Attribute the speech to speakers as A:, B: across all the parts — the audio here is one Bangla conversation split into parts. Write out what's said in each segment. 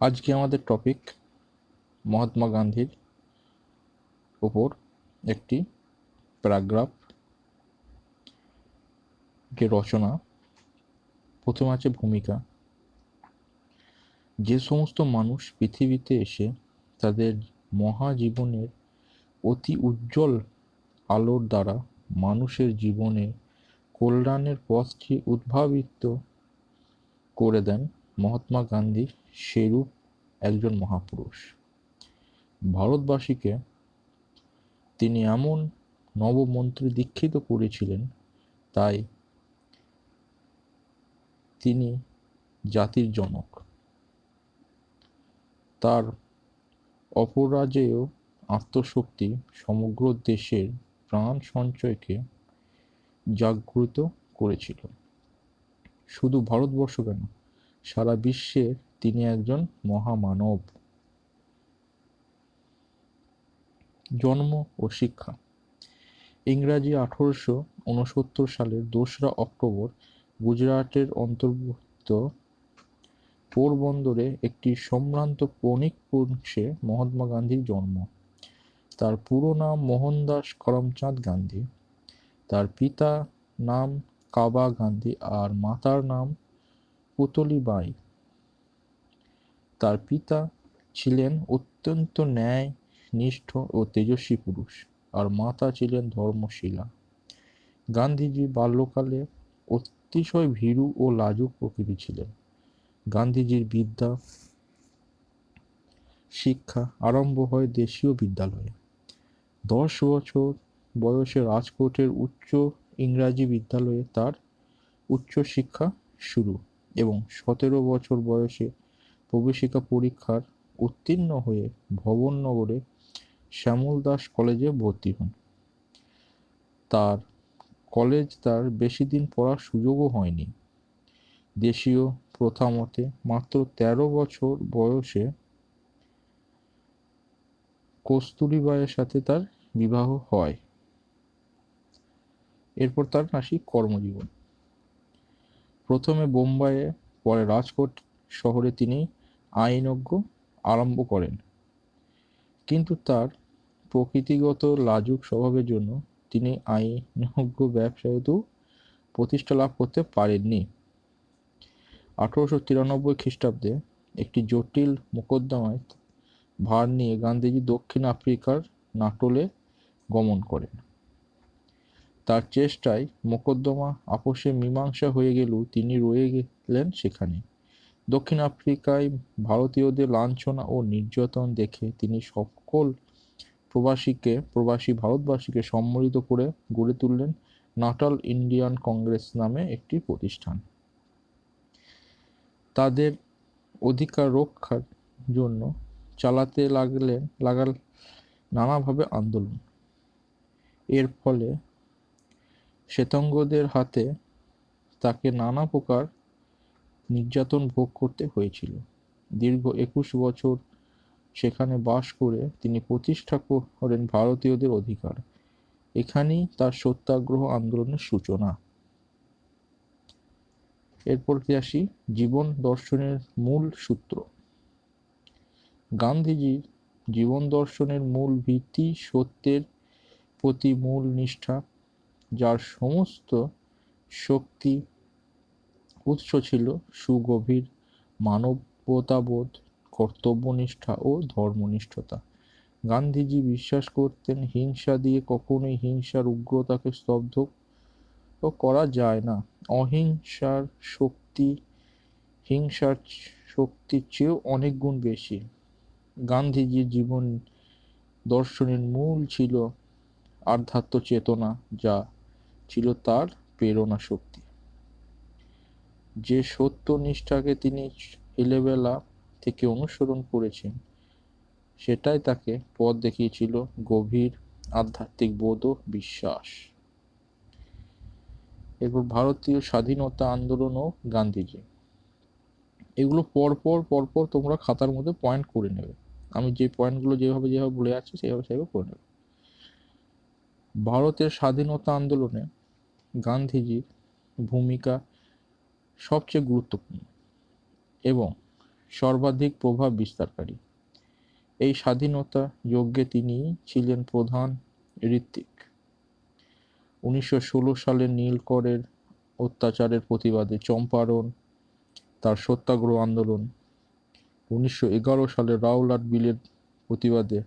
A: আজকে আমাদের টপিক মহাত্মা গান্ধীর উপর একটি প্যারাগ্রাফ যে রচনা প্রথম আছে ভূমিকা। যে সমস্ত মানুষ পৃথিবীতে এসে তাদের মহাজীবনের অতি উজ্জ্বল আলোর দ্বারা মানুষের জীবনে কল্যাণের পথটি উদ্ভাবিত করে দেন মহাত্মা গান্ধী সেরূপ একজন মহাপুরুষ। ভারতবাসীকে তিনি এমন নবমন্ত্রে দীক্ষিত করেছিলেন, তাই তিনি জাতির জনক। তার অপরাজেয় আত্মশক্তি সমগ্র দেশের প্রাণ সঞ্চয়কে জাগ্রত করেছিল। শুধু ভারতবর্ষ কেন, সারা বিশ্বের তিনি একজন মহামানব। জন্ম ও শিক্ষা। ইংরাজি আঠারোশো উনসত্তর সালের দোসরা অক্টোবর গুজরাটের অন্তর্ভুক্ত পোরবন্দরে একটি সম্ভ্রান্ত বণিক বংশে মহাত্মা গান্ধীর জন্ম। তার পুরো নাম মোহনদাস করমচাঁদ গান্ধী। তার পিতা নাম কাবা গান্ধী আর মাতার নাম পুতলি বাই তার পিতা ছিলেন অত্যন্ত ন্যায় নিষ্ঠ ও তেজস্বী পুরুষ, আর মাতা ছিলেন ধর্মশীলা। গান্ধীজি বাল্যকালে অতিশয় ভীরু ও লাজুক প্রকৃতি ছিলেন। গান্ধীজির বিদ্যা, শিক্ষা আরম্ভ হয় দেশীয় বিদ্যালয়ে। দশ বছর বয়সে রাজকোটের উচ্চ ইংরাজি বিদ্যালয়ে তার উচ্চ শিক্ষা শুরু এবং সতেরো বছর বয়সে প্রবেশিকা পরীক্ষার উত্তীর্ণ হয়ে ভবননগরে শ্যামল দাস কলেজে ভর্তি হন। তার কলেজ তার বেশি দিন পড়ার সুযোগও হয়নি। দেশীয় প্রথা মতে মাত্র তেরো বছর বয়সে কস্তুরীবাইয়ের সাথে তার বিবাহ হয়। এরপর তার আসি কর্মজীবন। প্রথমে বোম্বাইয়ে, পরে রাজকোট শহরে তিনি আইনজ্ঞ আরম্ভ করেন। কিন্তু তার প্রকৃতিগত লাজুক স্বভাবের জন্য তিনি আইনজ্ঞ ব্যবসায়তেও প্রতিষ্ঠা লাভ করতে পারেননি। আঠারোশো তিরানব্বই খ্রিস্টাব্দে একটি জটিল মোকদ্দমায় ভার নিয়ে গান্ধীজি দক্ষিণ আফ্রিকার নাটোলে গমন করেন। তার চেষ্টায় মোকদ্দমা আপোষে মীমাংসা হয়ে গেলেও তিনি রয়ে গেলেন সেখানে। দক্ষিণ আফ্রিকায় ভারতীয়দের লাঞ্ছনা ও নির্যাতন দেখে তিনি সকল প্রবাসীকে, প্রবাসী ভারতবাসীকে সম্মিলিত করে গড়ে তুললেন নাটাল ইন্ডিয়ান কংগ্রেস নামে একটি প্রতিষ্ঠান। তাদের অধিকার রক্ষার জন্য চালাতে লাগলেন লাগাল নানাভাবে আন্দোলন। এর ফলে শ্বেতাঙ্গদের হাতে তাকে নানা প্রকার নির্যাতন ভোগ করতে হয়েছিল। দীর্ঘ একুশ বছর সেখানে বাস করে তিনি প্রতিষ্ঠা করেন ভারতীয়দের অধিকার। এখানেই তার সত্যাগ্রহ আন্দোলনের সূচনা। এরপর কি আসি জীবন দর্শনের মূল সূত্র। গান্ধীজির জীবন দর্শনের মূল ভিত্তি সত্যের প্রতি মূল নিষ্ঠা, যার সমস্ত শক্তি উৎস ছিল সুগভীর মানবতাবোধ, কর্তব্যনিষ্ঠা ও ধর্মনিষ্ঠতা। গান্ধীজি বিশ্বাস করতেন, হিংসা দিয়ে কখনোই হিংসার উগ্রতাকে স্তব্ধ করা যায় না। অহিংসার শক্তি, হিংসার শক্তির চেয়েও অনেক গুণ বেশি। গান্ধীজির জীবন দর্শনের মূল ছিল আধ্যাত্ম চেতনা, যা ছিল তার প্রেরণা শক্তি। যে সত্য নিষ্ঠাকে তিনি ছেলেবেলা থেকে অনুসরণ করেছেন, সেটাই তাকে পথ দেখিয়েছিল গভীর আধ্যাত্মিক বোধ ও বিশ্বাস। এরপর ভারতীয় স্বাধীনতা আন্দোলন ও গান্ধীজি। এগুলো পরপর পরপর তোমরা খাতার মধ্যে পয়েন্ট করে নেবে। আমি যে পয়েন্টগুলো যেভাবে যেভাবে বলে যাচ্ছি, সেভাবে সেভাবে করে নেবে। ভারতের স্বাধীনতা আন্দোলনে গান্ধীজির ভূমিকা সবচেয়ে গুরুত্বপূর্ণ এবং সর্বাধিক প্রভাব বিস্তারকারী। এই স্বাধীনতা যজ্ঞে তিনি ছিলেন প্রধান ঋত্বিক। উনিশশো ষোলো সালে নীলকরের অত্যাচারের প্রতিবাদে চম্পারণ, তার সত্যাগ্রহ আন্দোলন। উনিশশো এগারো সালে রাওলাট বিলের প্রতিবাদে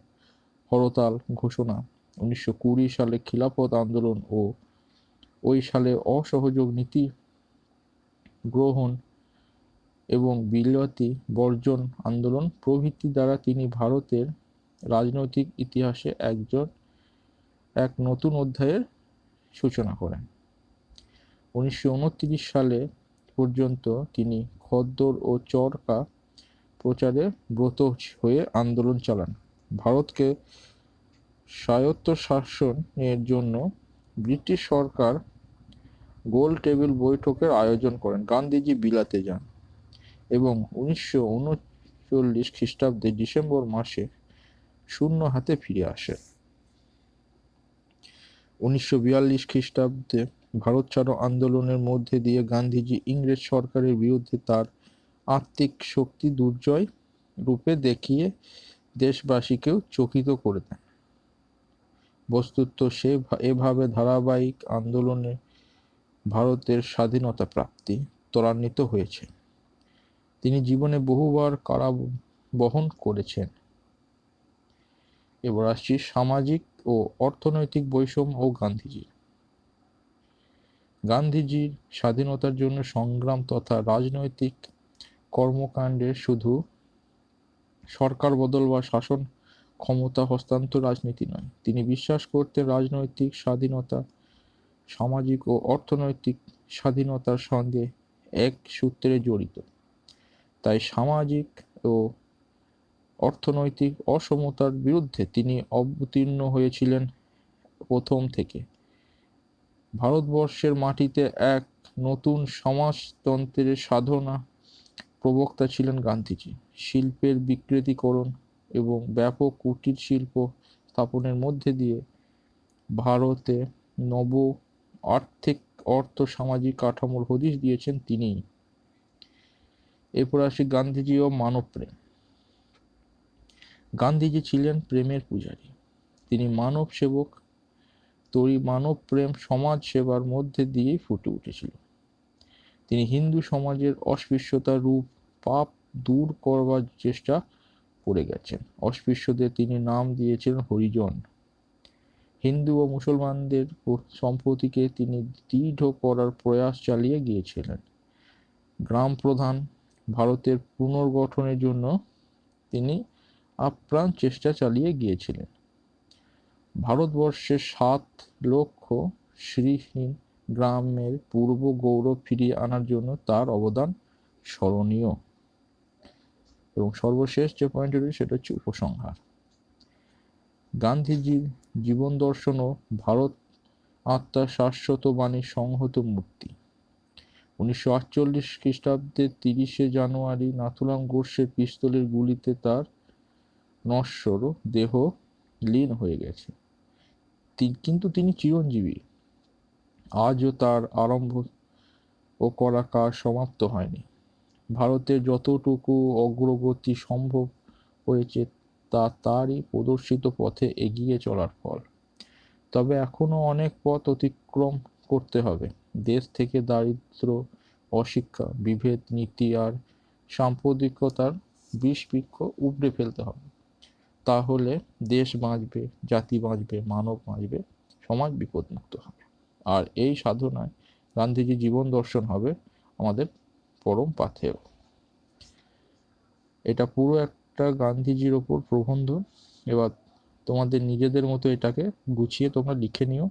A: হরতাল ঘোষণা। উনিশশো কুড়ি সালে খিলাফত আন্দোলন ও ওই সালে অসহযোগ নীতি গ্রহণ এবং বিলতি বর্জন আন্দোলন প্রভৃতি দ্বারা তিনি ভারতের রাজনৈতিক ইতিহাসে একজন, এক নতুন অধ্যায়ের সূচনা করেন। উনিশশো উনত্রিশ সালে পর্যন্ত তিনি খদ্দর ও চরকা প্রচারে ব্রত হয়ে আন্দোলন চালান। ভারতকে স্বায়ত্ত শাসনের জন্য ব্রিটিশ সরকার গোল টেবিল বৈঠকের আয়োজন করেন গান্ধীজি বিলাতে যান এবং উনিশশো উনচল্লিশ খ্রিস্টাব্দে ডিসেম্বর মাসে শূন্য হাতে ফিরে আসেন। উনিশশো বিয়াল্লিশ খ্রিস্টাব্দে ভারত ছাড়ো আন্দোলনের মধ্যে দিয়ে গান্ধীজি ইংরেজ সরকারের বিরুদ্ধে তার আত্মিক শক্তি দুর্জয় রূপে দেখিয়ে দেশবাসীকেও চকিত করে দেন। বস্তুত সে এভাবে ধারাবাহিক আন্দোলনে ভারতের স্বাধীনতা প্রাপ্তি ত্বরান্বিত হয়েছে। তিনি জীবনে বহুবার কারা বহন করেছেন। এবার আসছি সামাজিক ও অর্থনৈতিক বৈষম্য ও গান্ধীজি। গান্ধীজির স্বাধীনতার জন্য সংগ্রাম তথা রাজনৈতিক কর্মকাণ্ডে শুধু সরকার বদল বা শাসন ক্ষমতা হস্তান্তর রাজনীতি নয়, তিনি বিশ্বাস করতেন রাজনৈতিক স্বাধীনতা সামাজিক ও অর্থনৈতিক স্বাধীনতার সঙ্গে এক সূত্রে জড়িত। তাই সামাজিক ও অর্থনৈতিক অসমতার বিরুদ্ধে তিনি অবতীর্ণ হয়েছিলেন প্রথম থেকে। ভারতবর্ষের মাটিতে এক নতুন সমাজতন্ত্রের সাধনা প্রবক্তা ছিলেন গান্ধীজি। শিল্পের বিকৃতিকরণ এবং ব্যাপক কুটির শিল্প স্থাপনের মধ্যে দিয়ে ভারতে নব আর্থিক, অর্থ, সামাজিক কাঠামোর হদিশ দিয়েছেন তিনিই এরপর আসি গান্ধীজি ও মানবপ্রেম গান্ধীজি ছিলেন প্রেমের পূজারী। তিনি মানব সেবক, তরি মানব প্রেম সমাজ সেবার মধ্যে দিয়েই ফুটে উঠেছিল তিনি হিন্দু সমাজের অস্পৃশ্যতার রূপ পাপ দূর করবার চেষ্টা করে গেছেন। অস্পৃশ্যদের তিনি নাম দিয়েছিলেন হরিজন। হিন্দু ও মুসলমানদের সম্প্রতিকে তিনি দৃঢ় করার প্রয়াস চালিয়ে গিয়েছিলেন। গ্রাম প্রধান ভারতের পুনর্গঠনের জন্য তিনি আপ্রাণ চেষ্টা চালিয়ে গিয়েছিলেন। ভারতবর্ষের সাত লক্ষ শ্রীহীন গ্রামের পূর্ব গৌরব ফিরিয়ে আনার জন্য তার অবদান স্মরণীয়। এবং সর্বশেষ যে পয়েন্ট সেটা হচ্ছে উপসংহার। গান্ধীজির জীবন দর্শন ও ভারত আত্মার শাশ্বত বাণী সংহত মূর্তি। উনিশশো আটচল্লিশ খ্রিস্টাব্দের তিরিশে জানুয়ারি নাথুরাম গোডসের পিস্তলের গুলিতে তার নশ্বর দেহ লীন হয়ে গেছে। কিন্তু তিনি চিরঞ্জীবী। আজও তার আরম্ভ ও করা কাজ সমাপ্ত হয়নি। ভারতের যতটুকু অগ্রগতি সম্ভব হয়েছে তা তারই প্রদর্শিত পথে এগিয়ে চলার ফল। তবে এখনও অনেক পথ অতিক্রম করতে হবে। দেশ থেকে দারিদ্র, অশিক্ষা, বিভেদ, নীতি আর সাম্প্রদায়িকতার বিষ বৃক্ষ উপড়ে ফেলতে হবে। তাহলে দেশ বাঁচবে, জাতি বাঁচবে, মানব বাঁচবে, সমাজ বিপদমুক্ত হবে। আর এই সাধনায় গান্ধীজি জীবন দর্শন হবে আমাদের পরম পাথেয়। এটা পুরো একটা গান্ধীজির ওপর প্রবন্ধ। এবার তোমাদের নিজেদের মতো এটাকে গুছিয়ে তোমরা লিখে নিও।